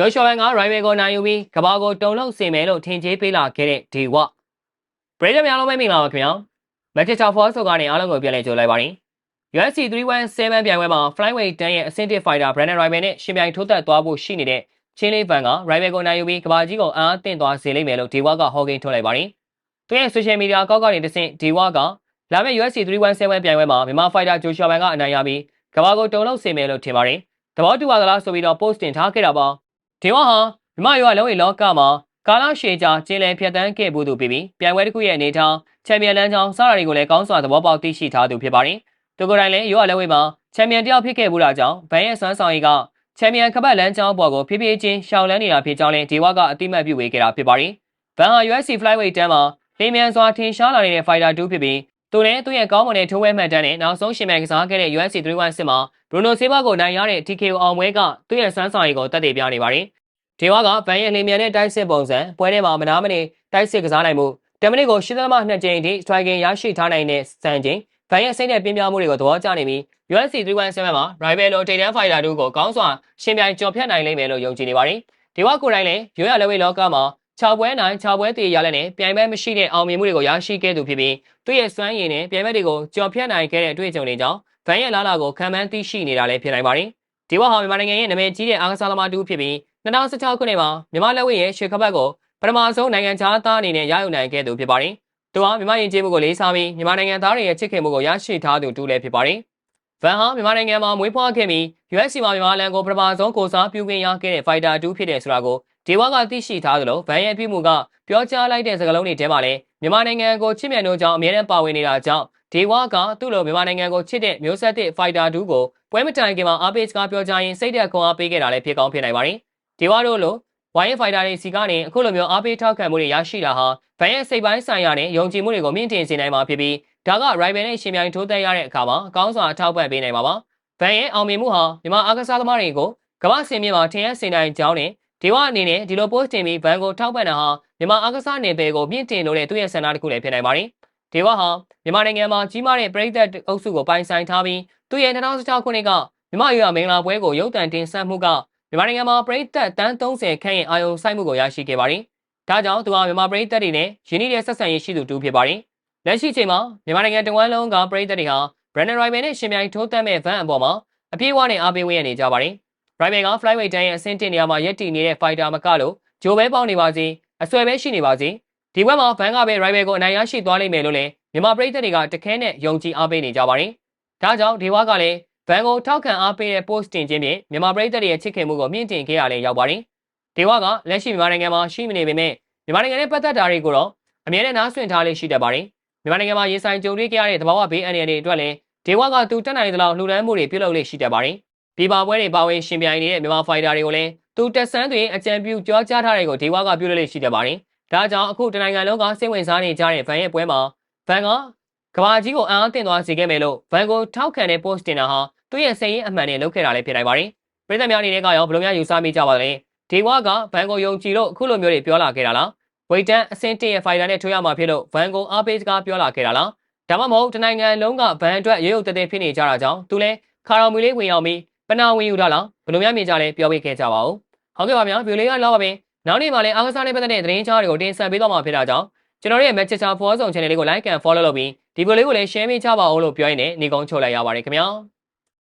ဂျော်ရှော်ဝမ်ကရိုင်ဗယ်ကိုနိုင်ယူပြီးကဘာကိုတုံလောက်စင်မယ်လို့ထင်ကြေးပေးလာခဲ့တဲ့ဒီဝပရိသတ်များလုံးပဲမင်္ဂလာပါခင်ဗျာမက်ချ်ချာဖော့ဆိုကနေအားလုံးကိုပြန်လည်ကြိုလိုက်ပါရင် UFC 317ပြိုင်ပွဲမှာ Flyweight 10ရဲ့အဆင့်1 fighter Brandon Rival နဲ့ရှင်ပြိုင်ထိုးသက်သွားဖို့ရှိနေတဲ့ချင်းလေးဗန်က Rival ကိုနိုင်ယူပြီးကဘာကြီးကိုအားအသင့်သွားစေလိမ့်မယ်လို့ဒီဝကဟောကိန်းထုတ်လိုက်ပါတယ်သူရဲ့ social media ကောက်ကနေတဆင့်ဒီဝကလာမယ့် UFC 317ပြိုင်ပွဲမှာမြန်မာ fighter Joshua Ban ကအနိုင်ရပြီးကဘာကိုတုံလောက်စေမယ်လို့ထင်ပါတယ်သဘောတူပါသလားဆိုပြီးတော့ post တင်ထားခဲ့တာပါ ဒီဝဟာမြမရွာလုံးဝလောကမှာကာလရှည်ကြာကျင်းလည်ဖြတ်တန်းခဲ့မှုသူပြီးပြီးပြိုင်ပွဲတစ်ခုရဲ့အနေထားချန်ပီယံလမ်းကြောင်းစတာတွေကိုလည်းကောင်းစွာသဘောပေါက်သိရှိထားသူဖြစ်ပါတယ်။သူကိုယ်တိုင်လည်းရွာလက်ဝဲမှာချန်ပီယံတယောက်ဖြစ်ခဲ့မှုတာကြောင့်ဘန်ရဲ့စွမ်းဆောင်ရည်ကချန်ပီယံခပတ်လမ်းကြောင်းပေါ်ကိုဖြည်းဖြည်းချင်းရှောင်လန်းနေတာဖြစ်ကြောင်းလည်းဒီဝကအတိမတ်ပြုဝေခဲ့တာဖြစ်ပါတယ်။ဘန်ဟာ UFC Flyweight တန်းမှာလင်းမြန်စွာထင်ရှားလာနေတဲ့ fighter 2ဖြစ်ပြီး သူနဲ့သူ့ရဲ့ကောင်းမွန်တဲ့ထိုးဝဲမှတ်တမ်းနဲ့နောက်ဆုံးရှင်မြန်ကစားခဲ့တဲ့ UFC 316မှာ Bruno Silva ကိုနိုင်ရတဲ့ TKO အောင်ပွဲကသူ့ရဲ့စွမ်းဆောင်ရည်ကိုတက်တည်ပြနေပါတယ်။ဒေဝကဗန်ရဲ့လင်းမြန်တဲ့တိုက်စစ်ပုံစံပွဲထဲမှာမနာမနေတိုက်စစ်ကစားနိုင်မှုတမနစ်ကိုရှင်းသမားနှစ်ကြိမ်ထိ striking ရရှိထားနိုင်တဲ့စံချိန်ဗန်ရဲ့စိတ်နဲ့ပြင်းပြမှုတွေကိုသဘောကျနေပြီး UFC 317မှာ rival လို Titan Fighter တို့ကိုကောင်းစွာရှင်ပြိုင်ကြော်ဖြတ်နိုင်လိမ့်မယ်လို့ယုံကြည်နေပါတယ်။ဒေဝကိုယ်တိုင်လည်းရိုးရလက်ဝဲလောကမှာ 6ပွဲနိုင်6ပွဲတည်ရလက်နဲ့ပြိုင်ပွဲမရှိတဲ့အောင်မြင်မှုတွေကိုရရှိခဲ့သူဖြစ်ပြီးသူ့ရဲ့စွမ်းရည်နဲ့ပြိုင်ပွဲတွေကိုကြော်ဖြတ်နိုင်ခဲ့တဲ့အတွေ့အကြုံတွေကြောင့်ဗန်ရဲ့လာလာကိုခံမှန်းသိရှိနေတာလည်းဖြစ်နိုင်ပါတယ်။ဒီဝဟာမြန်မာနိုင်ငံရဲ့နာမည်ကြီးတဲ့အားကစားသမားတူဖြစ်ပြီး2016ခုနှစ်မှာမြန်မာလက်ဝဲရဲ့ရွှေခပတ်ကိုပထမဆုံးနိုင်ငံခြားသားအနေနဲ့ရယူနိုင်ခဲ့သူဖြစ်ပါတယ်။သူဟာမြန်မာယဉ်ကျေးမှုကိုလေးစားပြီးမြန်မာနိုင်ငံသားတွေရဲ့ချစ်ခင်မှုကိုရရှိထားသူတူလည်းဖြစ်ပါတယ်။ဗန်ဟာမြန်မာနိုင်ငံမှာမွေးဖွားခဲ့ပြီး UFC မှာမြန်မာလန်ကိုပထမဆုံးကိုစားပြုခွင့်ရခဲ့တဲ့ fighter 2ဖြစ်တဲ့ဆိုတာကို ဒေဝကသိရှိထားသလိုဗန်ရဲ့အပြုမှုကပြောကြားလိုက်တဲ့စကားလုံးတွေထဲမှာလည်းမြန်မာနိုင်ငံကိုချစ်မြတ်တို့ကြောင့်အမြဲတမ်းပါဝင်နေတာကြောင့်ဒေဝကသူ့လိုမြန်မာနိုင်ငံကိုချစ်တဲ့မျိုးဆက်တဲ့ fighter 2ကိုပွဲမတိုင်ခင်မှာအားပေးစကားပြောကြားရင်းစိတ်သက်ခွန်အားပေးခဲ့တာလည်းဖြစ်ကောင်းဖြစ်နိုင်ပါတယ်။ဒေဝတို့လို YF Fighter တွေစီကနေအခုလိုမျိုးအားပေးထောက်ခံမှုတွေရရှိတာဟာဗန်ရဲ့စိတ်ပိုင်းဆိုင်ရာနဲ့ယုံကြည်မှုတွေကိုမြင့်တင်စေနိုင်မှာဖြစ်ပြီးဒါက rival နဲ့ရှင်ပြိုင်ထိုးသက်ရတဲ့အခါမှာအကောင်းစွာအထောက်ပံ့ပေးနိုင်မှာပါ။ဗန်ရဲ့အောင်မြင်မှုဟာမြန်မာအားကစားသမားတွေကိုကမ္ဘာစင်မြေမှာထင်ရစင်တိုင်းကြောင်းနဲ့ ဒီဝအနေနဲ့ဒီလို post တင်ပြီးဗန်ကိုထောက်ပံ့တာဟာမြန်မာအားကစားနယ်ပယ်ကိုမြင့်တင်လို့တဲ့သူ့ရဲ့ဆန္ဒတစ်ခုလည်းဖြစ်နိုင်ပါတယ်။ဒီဝဟာမြန်မာနိုင်ငံမှာကြီးမားတဲ့ပြည်သက်အုပ်စုကိုပိုင်ဆိုင်ထားပြီးသူ့ရဲ့2016ခုနှစ်ကမြန်မာရွာမင်္ဂလာပွဲကိုရုပ်သံတင်ဆက်မှုကမြန်မာနိုင်ငံမှာပြည်သက်တန်း30ခန့်ရဲ့အာယုံစိုက်မှုကိုရရှိခဲ့ပါတယ်။ဒါကြောင့်သူဟာမြန်မာပြည်သက်တွေနဲ့ယင်းနှီးတဲ့ဆက်ဆံရေးရှိသူတူဖြစ်ပါတယ်။လက်ရှိချိန်မှာမြန်မာနိုင်ငံတဝန်းလုံးကပြည်သက်တွေဟာ Brandon Rival နဲ့ရှင်ပြိုင်ထိုးတက်မဲ့ van အပေါ်မှာအပြည့်အဝနဲ့အားပေးဝေးရနေကြပါတယ်။ Rival က flyweight တန်းရဲ့အဆင့်တင်နေရာမှာရက်တည်နေတဲ့ fighter မကလို့ဂျိုပဲပေါင်းနေပါစေအဆွဲပဲရှိနေပါစေဒီဘက်မှာ van ကပဲ Rival ကိုအနိုင်ရရှိသွားလိမ့်မယ်လို့လည်းမြန်မာပြည်သက်တွေကတခဲနဲ့ယုံကြည်အားပေးနေကြပါတယ်။ဒါကြောင့်ဒီဝါကလည်းဗန်ကိုထောက်ခံအားပေးတဲ့ post တင်ခြင်းဖြင့်မြန်မာပြည်သက်တွေရဲ့ချစ်ခင်မှုကိုမြင့်တင်ခဲ့ရလဲရောက်ပါတယ်။ဒေဝကလက်ရှိမြန်မာနိုင်ငံမှာရှိမနေပေမဲ့မြန်မာနိုင်ငံနဲ့ပတ်သက်တာတွေကိုတော့အမြဲတမ်းနားဆွင့်ထားလေးရှိတတ်ပါတယ်။မြန်မာနိုင်ငံမှာရင်ဆိုင်ကြုံတွေ့ခဲ့ရတဲ့သဘာဝဘေးအန္တရာယ်တွေအတွက်လည်းဒေဝကသူတက်နိုင်သလောက်လှူဒန်းမှုတွေပြုလုပ်လေးရှိတတ်ပါတယ်။ ပြည်ပါပွဲတွေပါဝင်ရှင်ပြိုင်နေတဲ့မြန်မာဖိုင်တာတွေကိုလည်းသူတက်ဆန်းတွေအကြံပြုကြောကြားထားတဲ့ကိုဒေဝကပြုလုပ်လေးရှိတတ်ပါတယ်။ဒါကြောင့်အခုတနိုင်ငံလုံးကစိတ်ဝင်စားနေကြတဲ့ဗန်ရဲ့ပွဲမှာဗန်ကကဘာကြီးကိုအံ့အားသင့်သွားစေခဲ့မယ်လို့ဗန်ကိုထောက်ခံတဲ့ post တင်တာဟာသူ့ရဲ့စိတ်ရင်းအမှန်နဲ့လုပ်ခဲ့တာလည်းဖြစ်နိုင်ပါတယ်။ပြည်သက်များအနေနဲ့ကရောဘယ်လိုများယူဆမိကြပါလဲ။ဒီဝါကဘန်ကိုယုံကြည်လို့အခုလိုမျိုးတွေပြောလာခဲ့တာလား။ဝိတ်တန်အစင်တင်ရဲ့ဖိုင်တာနဲ့ထွေးရမှာဖြစ်လို့ဘန်ကိုအားပေးစကားပြောလာခဲ့တာလား။ဒါမှမဟုတ်တနိုင်ငံလုံးကဘန်အတွက်ရုပ်ရုပ်တည်တည်ဖြစ်နေကြတာကြောင့်သူလည်းခါတော်မူလေးဝင်အောင်ပြီး ပနာဝင်ယူတာလားဘယ်လိုများမြင်ကြလဲပြောပေးခဲ့ကြပါဦး။ဟုတ်ကဲ့ပါဗျာဗီဒီယိုလေးကတော့ပါပဲ။နောက်နေ့မှလည်းအားကစားနဲ့ပတ်သက်တဲ့သတင်းချားတွေကိုတင်ဆက်ပေးသွားမှာဖြစ်တာကြောင့်ကျွန်တော်ရဲ့ Manchester Football Zone Channel လေးကို like and follow လုပ်ပြီးဒီဗီဒီယိုလေးကိုလည်း share ပေးကြပါဦးလို့ပြောရင်းနဲ့နေကုန်းချုပ်လိုက်ရပါတယ်ခင်ဗျာ။